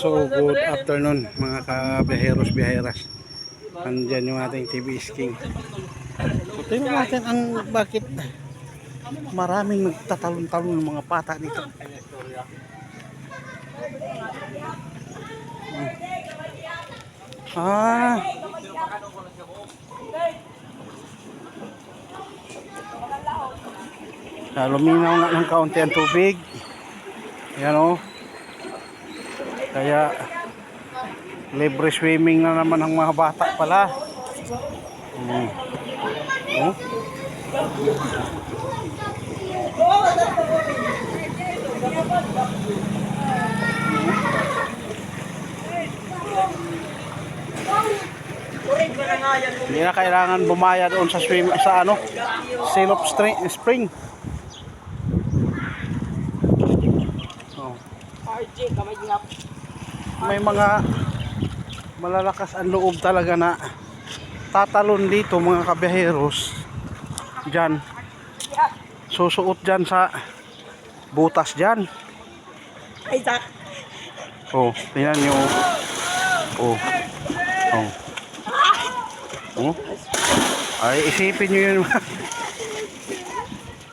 So, good afternoon mga kabiheros biheras. Andyan yung ating TV King. Tingnan natin ang bakit maraming nagtatalon-talon ng mga pata dito. Ah. Ah, luminaw nga ng kaunti ang tubig. Yan o. Kaya libre swimming na naman ang mga bata pala. Hmm. Oh. Hindi na kailangan bumaya doon sa swim sa ano, Silop Spring. spring. Oh. RJ, kamay ngap. May mga malalakas ang loob talaga na tatalon dito mga kabiyaheros dyan susuot dyan sa butas dyan Isaac. oh tingnan nyo oh. Oh. Oh. Ay isipin nyo yun.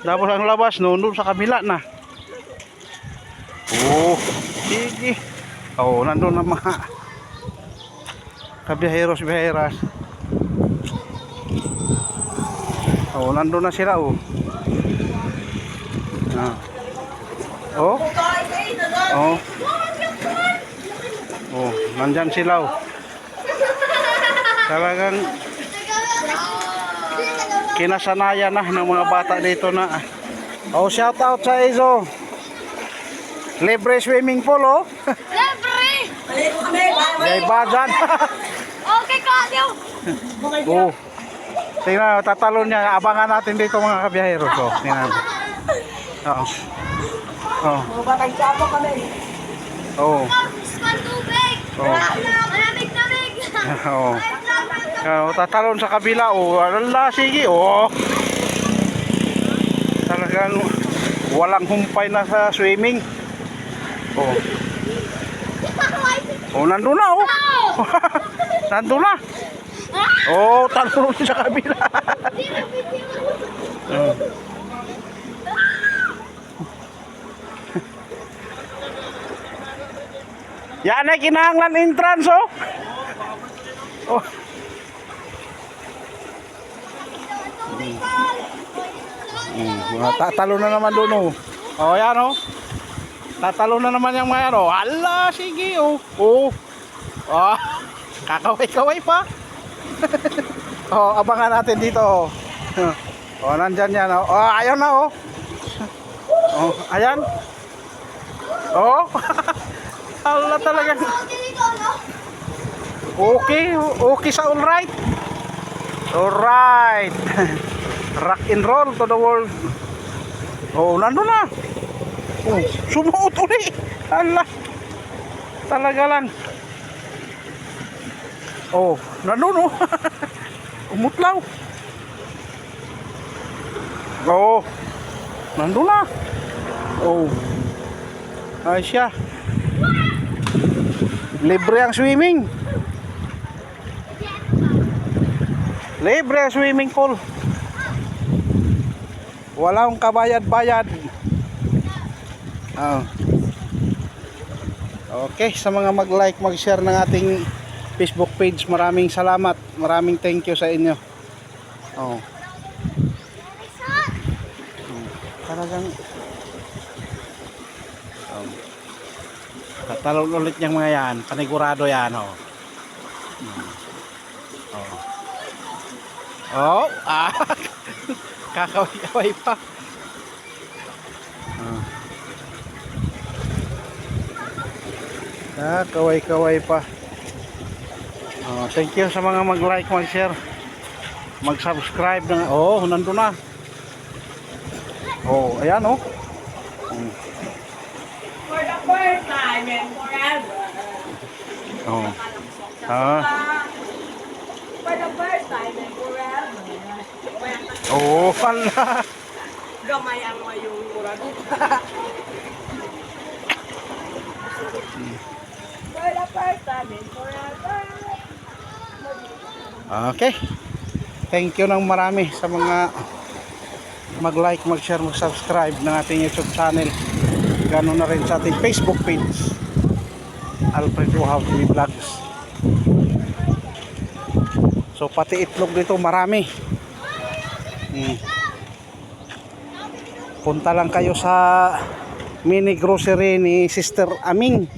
Tapos ang labas no doon sa kabila na. Oh sige oh nandun na mga kabiyaheros biyaheras oh nandun na sila oh. Ah. oh? Oh? Oh nandyan sila oh. Talagang kinasanayan na ng mga bata dito na oh shout out sa Izo libre swimming pool oh. Libre! May bajan Okay, Kadyo! oh. Tingnan tatalon niya. Abangan natin dito mga kabiyahero. So tingnan. Oo oh. Batang siyapo kami. oh. Span tubig! oh. Malamig lamig! oh. Oh, tatalon sa kabila. Oh alala sige. Oh. Talagang walang humpay na sa swimming. Oh oh nandun na oh nandun na oh talon sa kabila oh. Yan ay kinahanglan entrance oh. Oh. Mm, mga tatalo na naman doon oh. Oh, yan oh. Tatalo na naman yung mga yan oh. Hala, sige oh. Oh. Oh. Kakaway-kaway pa. oh, abangan natin dito oh. Oh, nandyan yan oh. Oh, ayan na oh. Oh, ayan. Oh. Hala talaga. Okay, okay sa all right. All right. Rock and roll to the world. Oh, nandun na. Oh, sumuot uli. Hala. Talaga lang. Oh, nandun oh. Umutlaw. Oh. Nandun na. Oh. Ay siya. Libre ang swimming. Libre ang swimming pool. Walang kabayad-bayad. Oh. Okay, sa mga mag-like, mag-share ng ating Facebook page, maraming salamat. Maraming thank you sa inyo. Oh. Hmm, Talagang um, tatalon ulit yung mga yan. Panigurado yan, oh. Hmm. Oh. Oh, ah. Kakaway-kaway pa. Ah. Kakaway-kaway pa. Oh, thank you sa mga mag-like, mag-share. Mag-subscribe ng Oh, nandun na. Oh, ayan oh. Hmm. For the first time and forever. Oh. Ah. For the first time and forever. Oh, pala. Gamay ang mayong murag. first time and forever. Okay. Thank you ng marami sa mga mag-like, mag-share, mag-subscribe ng ating YouTube channel. Ganoon na rin sa ating Facebook page. Alfred TV Vlogs. So pati itlog dito marami. Hmm. Punta lang kayo sa mini grocery ni Sister Aming.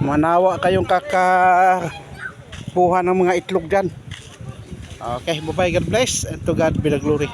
Manawa kayong kakakuha ng mga itlog dyan. Okay, bye-bye. God bless and to God be the glory.